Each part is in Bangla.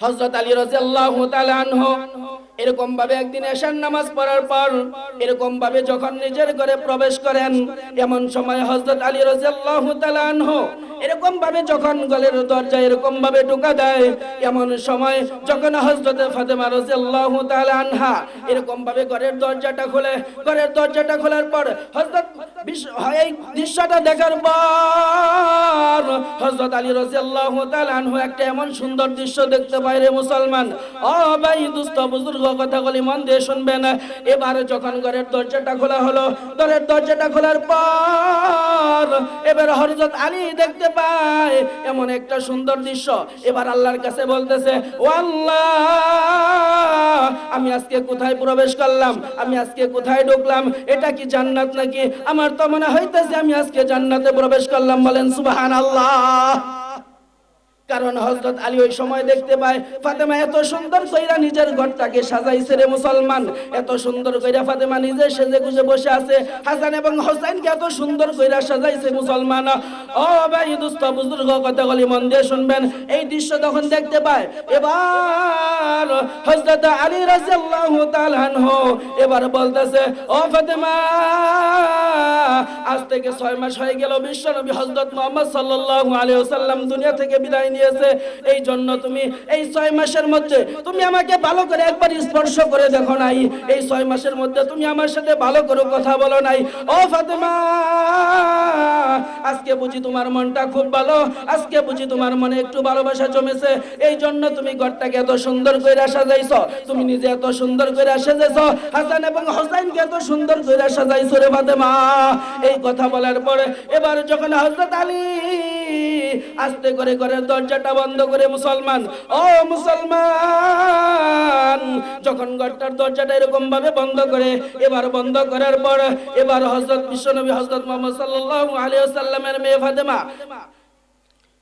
হজরত আলী রাজিয়াল্লাহু তাআলা আনহু এরকম ভাবে একদিন এশার নামাজ পড়ার পর এরকম ভাবে যখন নিজের ঘরে প্রবেশ করেন, এমন সময় হযরত আলী রাদিয়াল্লাহু তাআলা আনহু এরকম ভাবে যখন গলের দরজা এরকম ভাবে ঢোকা দেয়, এমন সময় যখন হযরত ফাতেমা রাদিয়াল্লাহু তাআলা আনহা এরকম ভাবে ঘরের দরজাটা খুলে, ঘরের দরজাটা খোলার পর হযরত এই দৃশ্যটা দেখার পর হযরত আলী রাদিয়াল্লাহু তাআলা আনহু একটা এমন সুন্দর দৃশ্য দেখতে পায় রে মুসলমান। ও ভাই, দুস্থ বুজুর্গ, কথাগুলি মন দিয়ে শুনবেন এবার যখন ঘরের দরজাটা খোলা হলো, ঘরের দরজাটা খোলার পর এবার হযরত আলী দেখতে পায় এমন একটা সুন্দর দৃশ্য। এবার আল্লাহর কাছে বলতেছে, ও আল্লাহ, আমি আজকে কোথায় প্রবেশ করলাম? আমি আজকে কোথায় ঢুকলাম? এটা কি জান্নাত নাকি? আমার তো মনে হইতেছে আমি আজকে জান্নাতে প্রবেশ করলাম। বলেন, সুবহানাল্লাহ। আল্লাহ কারণ হযরত আলী ওই সময় দেখতে পায়, ফাতেমা এত সুন্দর কইরা নিজের ঘরটাকে সাজাইছে রে মুসলমান। এত সুন্দর কইরা ফাতেমা নিজে সেজে গুজে বসে আছে। হাসান এবং হোসেনকে এত সুন্দর কইরা সাজাইছে মুসলমান। ও ভাই দুস্থ বুজুর্গ কথাগুলি মন দিয়ে শুনবেন। এই দৃশ্য তখন দেখতে পায়, এবার হযরত আলী রাদিয়াল্লাহু তাআলা আনহু এবার বলতেছে, ও ফাতেমা, আজ থেকে ছয় মাস হয়ে গেল বিশ্ব নবী হযরত মুহাম্মদ সাল্লাল্লাহু আলাইহি ওয়াসাল্লাম দুনিয়া থেকে বিদায় নিয়েছে এই জন্য তুমি এই ছয় মাসের মধ্যে তুমি আমাকে ভালো করে একবার স্পর্শ করে দেখো নাই। এই ছয় মাসের মধ্যে তুমি আমার সাথে ভালো করে কথা বলো নাই। ও ফাতেমা, আজকে বুঝি তোমার মনটা খুব ভালো, আজকে বুঝি তোমার মনে একটু ভালোবাসা জমেছে। এই জন্য তুমি ঘরটাকে এত সুন্দর করে সাজাইছো, তুমি নিজে এত সুন্দর করে সাজাইছো, হাসান এবং হোসাইনকে এত সুন্দর করে সাজাইছো রে ফাতেমা। এই কথা বলার পরে এবার যখন হযরত আলী আস্তে করে ঘরের দরজাটা বন্ধ করে মুসলমান। ও মুসলমান, যখন ঘরটার দরজাটা এরকম ভাবে বন্ধ করে, এবার বন্ধ করার পর এবার হযরত বিশ্বনবী, হযরত মুহাম্মদ সাল্লাল্লাহু আলাইহি ওয়াসাল্লামের মেয়ে ফাতেমা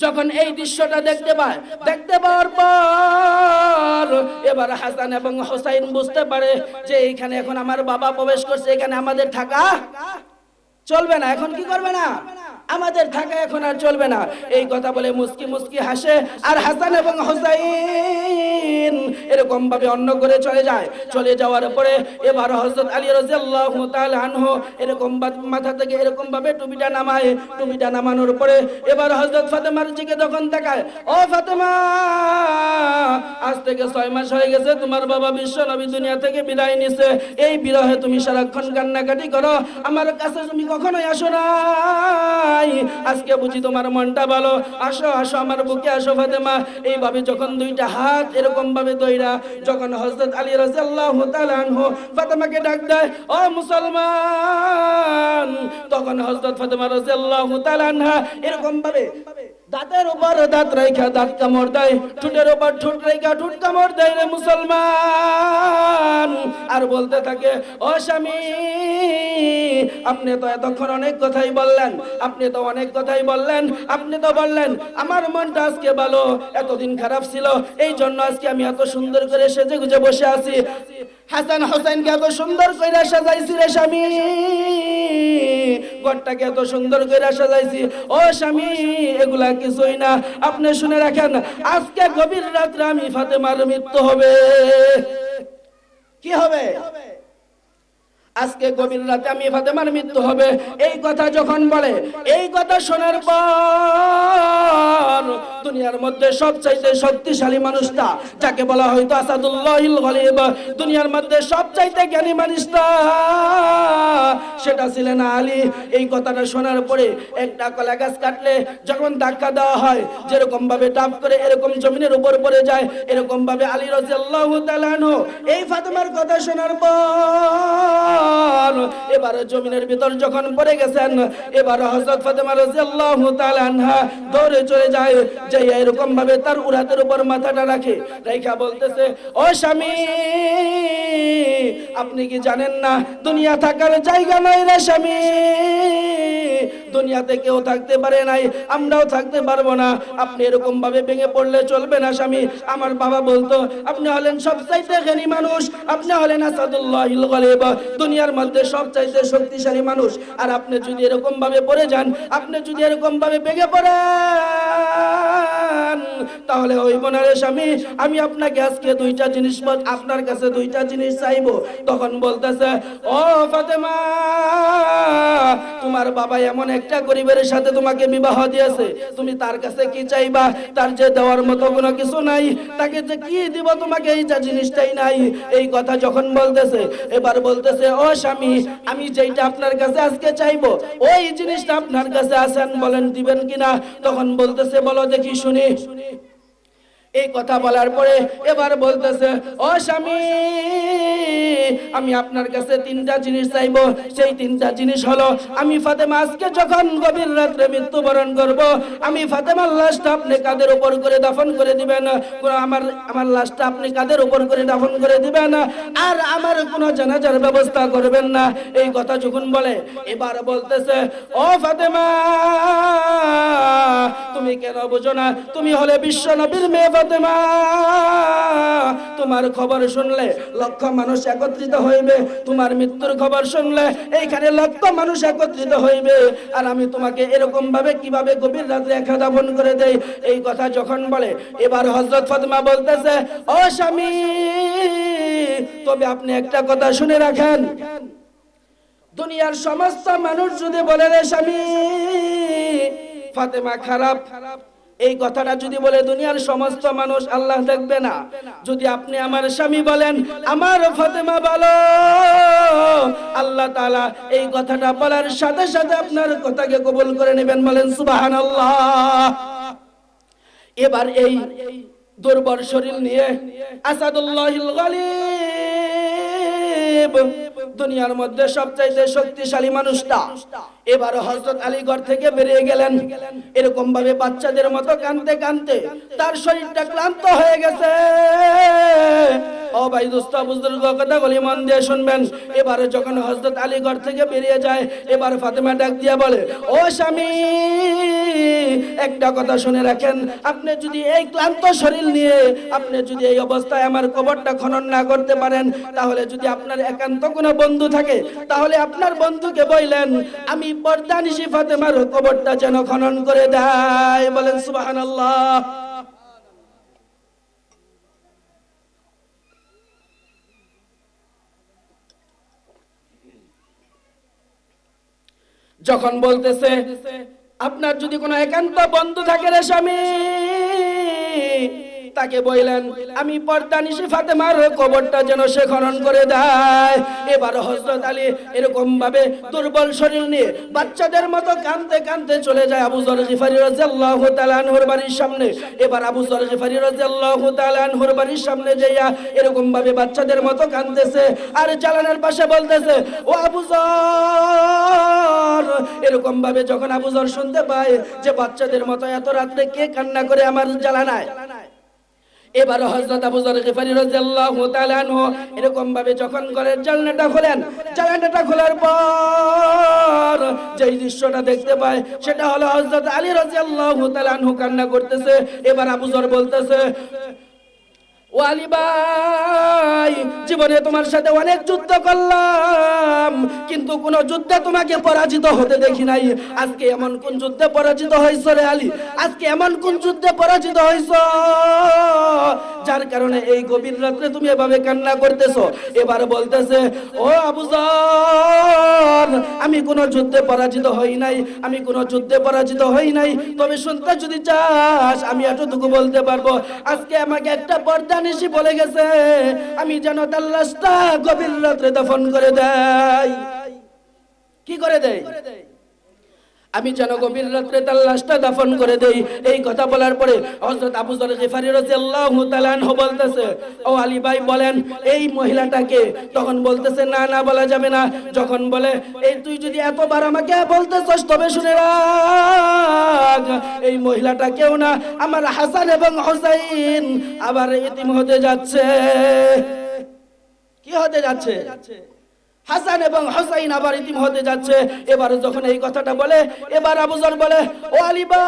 যখন এই দৃশ্যটা দেখতে পায়, দেখতে পাওয়ার পর এবার হাসান এবং হোসাইন বুঝতে পারে যে এইখানে এখন আমার বাবা প্রবেশ করছে, এখানে আমাদের থাকা চলবে না, এখন কি করবে না? আমাদের থাকা এখন আর চলবে না। এই কথা বলে মুস্কি মুস্কি হাসে। আর হাসান এবং হোসাইন এরকম ভাবে অন্য করে চলে যায়। চলে যাওয়ার পরে এবার হযরত আলী রাদিয়াল্লাহু তাআলা আনহু এরকম মাথা থেকে এরকম ভাবে টুপিটা নামায়। টুপিটা নামানোর পরে এবার হযরত ফাতেমার দিকে তখন তাকায়, ও ফাতেমা, আজ থেকে ছয় মাস হয়ে গেছে, তোমার বাবা বিশ্ব নবী দুনিয়া থেকে বিদায় নিছে। এই বিরহে তুমি সারাক্ষণ কান্নাকাটি করো। আমার কাছে তুমি কখনোই আসো নাই আজকে বুঝি তোমার মনটা ভালো। আসো আসো আমার বুকে, আসো ফাতেমা। এইভাবে যখন দুইটা হাত এরকম ভাবে দইরা, যখন হজরত আলী রাজিয়াল্লাহ তাআলা আনহু ফাতেমাকে ডাক দেয়, ও মুসলমান! তখন হজরত ফাতেমা রাজিয়াল্লাহ তাআলা আনহা এরকম ভাবে দাঁতের উপর দাঁত রেখা দাঁত কামড় দেয়, ঠোঁটের উপর ঠোঁট রেখা ঠোঁট কামড় দেয় রে মুসলমান। আর বলতে থাকে, ও স্বামী, আপনি তো এতক্ষণ অনেক কথাই বললেন, আপনি তো অনেক কথাই বললেন, আপনি তো বললেন, আমার মনটা আজকে ভালো, এতদিন খারাপ ছিল এই জন্য আজকে আমি এত সুন্দর করে সেজে গুজে বসে আছি। হাসান হোসেনকে এত সুন্দর করে সাজাইছি রে স্বামী। ঘরটাকে এত সুন্দর করে সাজাইছি। ও স্বামী, এগুলা কিছুই না। আপনি শুনে রাখেন, আজকে গভীর রাত্রে আমি ফাতেমার মৃত্যু হবে। কি হবে? আজকে গভীর রাতে আমি ফাতেমার মৃত্যু হবে। এই কথা যখন বলে, এই কথা শোনার পর দুনিয়ার মধ্যে সবচাইতে শক্তিশালী মানুষটা, যাকে বলা হয়তো আসাদুল্লাহিল গলিব, দুনিয়ার মধ্যে সবচাইতে জ্ঞানী মানুষটা সেটা ছিলেন আলী। এই কথাটা শোনার পরে একটা কলা গাছ কাটলে যখন ধাক্কা দেওয়া হয় যেরকম ভাবে টাপ করে এরকম জমিনের উপর পড়ে যায় এরকম ভাবে আলী রাদিয়াল্লাহু তাআলা এই ফাতেমার কথা শোনার পর এবার জমিনের ভিতর যখন পড়ে গেছেন, এবার হযরত ফাতেমা রাদিয়াল্লাহু তাআলা দৌড়ে চলে যায় যে এরকম ভাবে তার উরাতের উপর মাথাটা রাখে রেখা বলতেছে, ও স্বামী, আপনি কি জানেন না, দুনিয়া থাকার জায়গা নয় রে স্বামী। দুনিয়াতে কেউ থাকতে পারে নাই, আমরাও থাকতে পারব না। আপনি এরকম ভাবে ভেঙে পড়লে চলবে না স্বামী। আমার বাবা বলতো, আপনি হলেন সবচাইতে জ্ঞানী মানুষ, আপনি হলেন আসাদুল্লাহিল গলিব। দুনিয়ার মধ্যে সবচাইতে শক্তিশালী মানুষ। আর আপনি যদি এরকম ভাবে পড়ে যান, আপনি যদি এরকম ভাবে ভেঙে পড়েন যান তাহলে ওই বোনের স্বামী, আমি আপনাকে আজকে দুইটা জিনিস বল- আপনার কাছে দুইটা জিনিস চাইব। তখন বলতেছে, ও ফাতেমা, তোমার বাবা এমন একটা গরিবের সাথে তোমাকে বিবাহ দিয়েছে। তুমি তার কাছে কি চাইবা? তার যে দেওয়ার মতো কোনো কিছু নাই, তাকে যে কি দিব তোমাকে এই যা জিনিসটাই নাই। এই কথা যখন বলতেছে, এবার বলতেছে, ও স্বামী, আমি যেইটা আপনার কাছে আজকে চাইব, ওই জিনিসটা আপনার কাছে আছেন বলেন দিবেন কিনা? তখন বলতেছে, বলো দেখি শুনি। এই কথা বলার পরে এবার বলতেছে ও স্বামী আমি আপনার কাছে তিনটা জিনিস চাইব। সেই তিনটা জিনিস হলো, আমি ফাতেমা আজকে যখন গভীর রাত্রে মৃত্যুবরণ করব, আমি ফাতেমার লাশটা আপনি কাদের উপর করে দাফন করে দিবেন? আমার আমার লাশটা আপনি কাদের উপর করে দাফন করে দিবেন? আর আমার কোনো জানাজার ব্যবস্থা করবেন না। এই কথা যখন বলে, এবার বলতেছে, ও ফাতেমা, তুমি কেন বুঝো না? তুমি হলে বিশ্ব নবীর মেয়ে ফাতেমা। তোমার খবর শুনলে লক্ষ মানুষ একত্রিত হইবে। তোমার মৃত্যুর খবর শুনলে এইখানে লক্ষ মানুষ একত্রিত হইবে। আর আমি তোমাকে এরকম ভাবে কীভাবে গভীর রাত্রে একা দাফন করে দেই, এই কথা যখন বলে, এবার হজরত ফাতেমা বলতেছে, ও স্বামী, তবে আপনি একটা কথা শুনে রাখেন। দুনিয়ার সমস্ত মানুষ যদি বলে, রে স্বামী, ফাতেমা খারাপ খারাপ এই কথাটা যদি বলে দুনিয়ার সমস্ত মানুষ আল্লাহ দেখবে না। যদি আপনি আমার স্বামী বলেন, আমার ফাতেমা বলো। আল্লাহ তাআলা এই কথাটা বলার সাথে সাথে আপনার কথাকে কবুল করে নেবেন, বলেন, সুবহানাল্লাহ। এবার এই দুর্বল শরীর নিয়ে আসাদুল্লাহিল গালিব দুনিয়ার মধ্যে সবচাইতে শক্তিশালী মানুষটা। এবার হযরত আলী ঘর থেকে বেরিয়ে গেলেন। এরকম ভাবে বাচ্চাদের মতো কানতে কানতে তার শরীরটা ক্লান্ত হয়ে গেছে। ও ভাই দোস্ত, বুজুর্গ কথা বলি মন দিয়ে শুনবেন। এবারে যখন হযরত আলী ঘর থেকে বেরিয়ে যায়, এবার ফাতেমা ডাক দিয়ে বলে, ও স্বামী, একটা কথা শুনে রাখেন। আপনি যদি এই ক্লান্ত শরীর নিয়ে, আপনি যদি এই অবস্থায় আমার কবরটা খনন না করতে পারেন, তাহলে যদি আপনার একান্ত কোনো বন্ধু থাকে, তাহলে আপনার বন্ধুকে বললেন, আমি পর্দানিশি ফাতেমার কবরটা যেন খনন করে দেয়। বলেন, সুবহানাল্লাহ। যখন বলতেছে আপনার যদি কোনো একান্ত বন্ধু থাকে রে স্বামী তাকে বললেন আমি পর্দা নিশি ফাতেমার কবরটা যেন সে খনন করে দেয়। এবার হজরত আলী এরকম ভাবে দুর্বল শরীর নিয়ে বাচ্চাদের মতো কানতে কানতে চলে যায় আবু জর গিফারি রাদিয়াল্লাহু তাআলা আনহুর বাড়ির সামনে। এবার আবু জর গিফারি রাদিয়াল্লাহু তাআলা আনহুর বাড়ির সামনে যাইয়া এরকম ভাবে বাচ্চাদের মতো কানতেছে আর জালানের পাশে বলতেছে, ও আবু জর! এরকম ভাবে যখন আবু জর শুনতে পায় যে বাচ্চাদের মতো এত রাত্রে কে কান্না করে আমার জ্বালানায় এবার হযরত আবু যর গিফারি রাদিয়াল্লাহু তাআলা আনহু এরকম ভাবে যখন ঘরের জানলাটা খোলেন, জানলাটা খোলার পর যেই দৃশ্যটা দেখতে পায়, সেটা হলো হযরত আলী রাদিয়াল্লাহু তাআলা আনহু কান্না করতেছে। এবার আবু যর বলতেছে, ও আলী ভাই, জীবনে তোমার সাথে অনেক যুদ্ধ করলাম, কিন্তু কোন যুদ্ধে তোমাকে পরাজিত হতে দেখি নাই। আজকে এমন কোন যুদ্ধে পরাজিত হয়েছ রে আলী? আজকে এমন কোন যুদ্ধে পরাজিত হয়েছ? যার কারণে এই গভীর রাত্রে তুমি এভাবে কান্না করতেছো। এবার বলতেছে, ও আবুজার আমি কোন যুদ্ধে পরাজিত হই নাই, আমি কোন যুদ্ধে পরাজিত হই নাই। তবে শুনতে যদি চাস, আমি এতটুকু বলতে পারব। আজকে আমাকে একটা পর্দা নিশি বলে গেছে, আমি যেন তার লাশটা গভীর রাত্রে দফন করে দেয় কি করে দেয়? আমি যেন গভীর রাত্রে তার লাশটা দাফন করে দেই। এই কথা বলার পরে হজরত আবু যর গিফারি রাদিয়াল্লাহু তাআলা বলতেছে, ও আলী ভাই, বলেন, এই মহিলাটাকে তখন বলতেছে, না না, বলা যাবে না। যখন বলে, এই তুই যদি এতবার আমাকে বলতেছস, তবে শুনে রাখ, এই মহিলাটা কেউ না, আমার হাসান এবং হুসাইন আবার ইতিম হতে যাচ্ছে। কি হতে যাচ্ছে? হাসান এবং হোসাইন আবার ইতিম হতে যাচ্ছে। এবার যখন এই কথাটা বলে, এবার আবুজর বলে, ও আলী ভাই,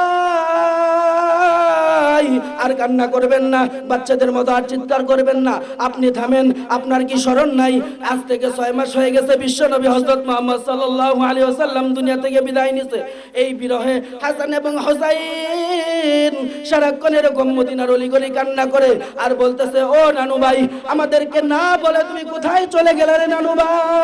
আর কান্না করবেন না, বাচ্চাদের মতো আর চিৎকার করবেন না। আপনি থামেন, আপনার কি স্মরণ নাই? আজ থেকে ছয় মাস হয়ে গেছে, বিশ্ব নবী হজরত মোহাম্মদ সাল্লাল্লাহু আলাইহি ওয়াসাল্লাম দুনিয়া থেকে বিদায় নিছে। এই বিরহে হাসান এবং হোসাইন সারাক্ষণ এরকম মদিনার অলিগলি কান্না করে আর বলতেছে, ও নানু ভাই, আমাদেরকে না বলে তুমি কোথায় চলে গেলে রে নানু ভাই?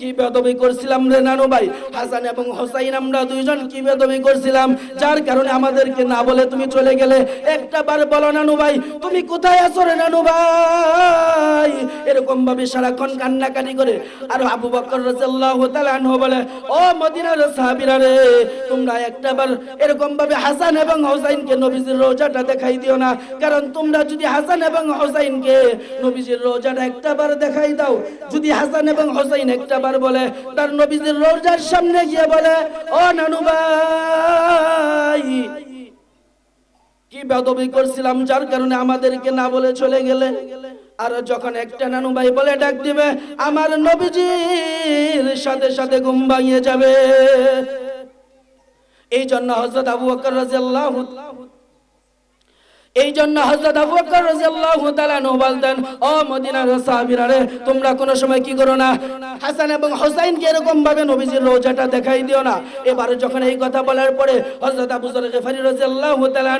কি বেদবি করছিলাম রে নানু ভাই? হাসান এবং হোসাইন, আমরা দুইজন কি বেদবি করছিলাম? যার কারণে আমাদেরকে না বলে তুমি চলে গেলে। একটা বার বলো নানু ভাই, তুমি কোথায় আছো রে নানু ভাই? এরকম ভাবে সারাক্ষণ কান্নাকাটি করে। আর আবু বকর রাদিয়াল্লাহু তাআলা আনহু বলে, ও মদিনার সাহাবীরা রে, তোমরা একটা বার এরকম ভাবে হাসান এবং হোসাইনকে নবীজির রোজাটা দেখাই দিও না। কারণ তোমরা যদি হাসান এবং হোসাইনকে নবীজির রোজাটা একটা বার দেখাই দাও, যদি হাসান এবং হোসাইন একটা বলে, তার নবীজির রোজার সামনে গিয়ে বলে, ও নানু ভাই, কি বেদবি করছিলাম যার কারণে আমাদেরকে না বলে চলে গেলে? আর যখন একটা নানু ভাই বলে, ডাক দিবে, আমার নবীজির সাথে সাথে ঘুম ভাঙিয়ে যাবে। এই জন্য হজরত আবু বকর রাদিয়াল্লাহু এই জন্য হজরত আবু বকর রাদিয়াল্লাহু তাআলা নো বলতেন, ও মদিনার সাহাবীরা রে তোমরা কোনো সময় কি করো না। হাসান এবং হোসাইনকে এরকম ভাবে নবীজির রোজাটা দেখাই দিও না। এবারে যখন এই কথা বলার পরে হযরত আবু যর গফারি রাদিয়াল্লাহু তাআলা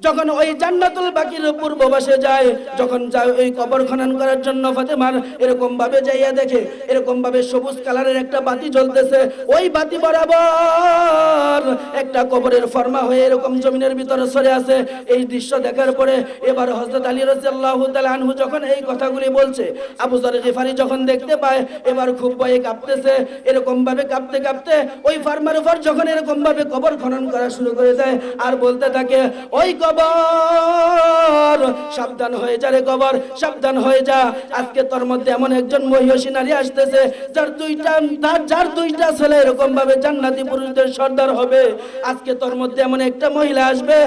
যখন ওই জান্নাতুল বাকির পূর্ব পাশে যায়, যখন যায় ওই কবর খনন করার জন্য ফাতেমার এরকম ভাবে যাইয়া দেখে, এরকম ভাবে সবুজ কালারের একটা বাতি জ্বলতেছে, ওই বাতি বরাবর একটা কবরের ফর্মা হয়ে এরকম জমিনের ভিতরে সরে আছে। এই দৃশ্য দেখার পরে এবার হযরত আলী রাদিয়াল্লাহু তাআলা আনহু যখন এই কথাগুলি বলছে, আবু যর গিফারি যখন দেখতে পায়, এবার খুব ভয়ে কাঁপতেছে, এরকম ভাবে কাঁপতে কাঁপতে ওই ফার্মার উপর যখন এরকম ভাবে কবর খনন করা শুরু করে দেয়, আর বলতে থাকে, ওই কবর সাবধান হয়ে যা রে কবর সাবধান হয়ে যা। আজকে তোর মধ্যে এমন একজন মহিষী নারী আসতেছে, যার দুইটা, তার, যার দুইটা ছেলে এরকম ভাবে জান্নাতি পুরুষদের সর্দার হবে। আজকে তোর মধ্যে এমন একটা মহিলা আসবে,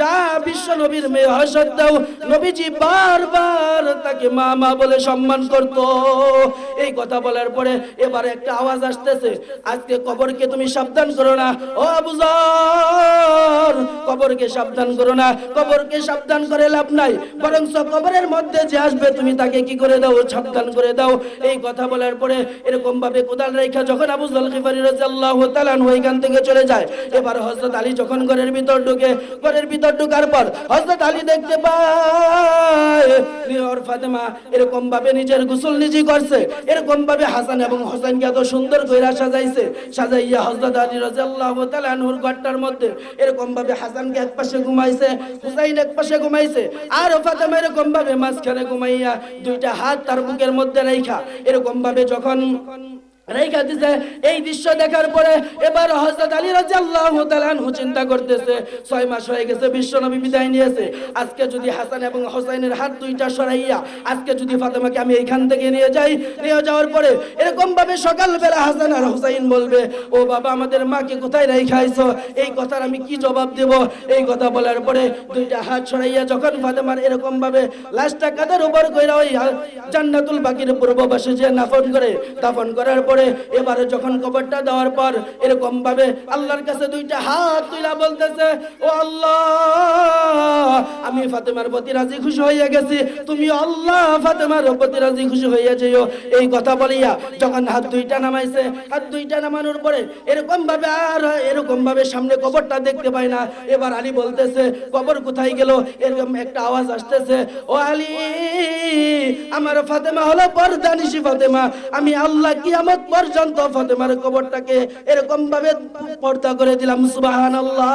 যা বিশ্ব নবীর মেয়ে হওয়া সত্ত্বেও নবীজি বারবার তাকে মা মা বলে সম্মান করত। এই কথা বলার পরে এবারে একটা আওয়াজ আসতেছে, আজকে কবরকে তুমি সাবধান করো না। ও আবুজার কবরকে সাবধান করো না। কবরকে সাবধান করে লাভ নাই। বরং কবরের মধ্যে যে আসবে, তুমি তাকে কি করে দাও? সাবধান করে দাও। এই কথা বলার পরে এরকম ভাবে কোদাল রেখা যখন আবু জাল খিফারি রাদিয়াল্লাহু তাআলা আনহু থেকে চলে যায়, এবার হযরত আলী যখন ঘরের ভিতর ঢুকে, ঘরের ভিতর ঢোকার পর হযরত আলী দেখতে পায় ফাতেমা এরকম ভাবে নিজের গোসল নিজে করছে। এরকম ভাবে হাসান এবং হোসেনকে এত সুন্দর কইরা সাজাইছে, সাজাইয়া হযরত আলী রাদিয়াল্লাহু তাআলা ঘরটার মধ্যে এরকম ভাবে হাসানকে এক পাশে ঘুমাইছে হুসাইন এক পাশে ঘুমাইছে। আর ফাতেমা এরকম ভাবে মাঝখানে ঘুমাইয়া দুইটা হাত তার বুকের মধ্যে রাইখা। এরকম ভাবে যখন রেখা দিছে। এই দৃশ্য দেখার পরে এবার হযরত আলী রাদিয়াল্লাহু তাআলা চিন্তা করতেছে, ছয় মাস হয়ে গেছে, বিশ্বনবী বিদায় নিয়েছে। আজকে যদি হাসান এবং হোসেনের হাত দুইটা সরাইয়া আজকে যদি ফাতেমাকে আমি এইখান থেকে নিয়ে যাই, নিয়ে যাওয়ার পরে এরকম ভাবে হাসান আর হোসাইন বলবে, ও বাবা, আমাদের মাকে কোথায় রাইখাইছো এই কথার আমি কি জবাব দেব? এই কথা বলার পরে দুইটা হাত সরাইয়া যখন ফাতেমার এরকম ভাবে লাশটা কাঁধের উপর কইরা ওই জান্নাতুল বাকির পূর্ব পাশে যে নাফন করে, দাফন করার পরে এবারে যখন কবরটা দেওয়ার পর এরকম ভাবে আল্লাহর কাছে দুইটা হাত তুইলা বলতেছে, ও আল্লাহ, আমি ফাতেমার প্রতি রাজি খুশি হইয়া গেছি। তুমি আল্লাহ ফাতেমার প্রতি রাজি খুশি হইয়া যেও। এই কথা বলিয়া যখন হাত দুইটা নামাইছে, হাত দুইটা নামানোর পরে এরকম ভাবে আর এরকম ভাবে সামনে কবরটা দেখতে পাই না। এবার আলী বলতেছে, কবর কোথায় গেল? এরকম একটা আওয়াজ আসতেছে, ও আলী, আমার ফাতেমা হলো পর্দানিশি ফাতেমা। আমি আল্লাহ কি কিয়ামত পর্যন্ত ফাতেমার কবরটাকে এরকম ভাবে পর্দা করে দিলাম সুবহানাল্লাহ।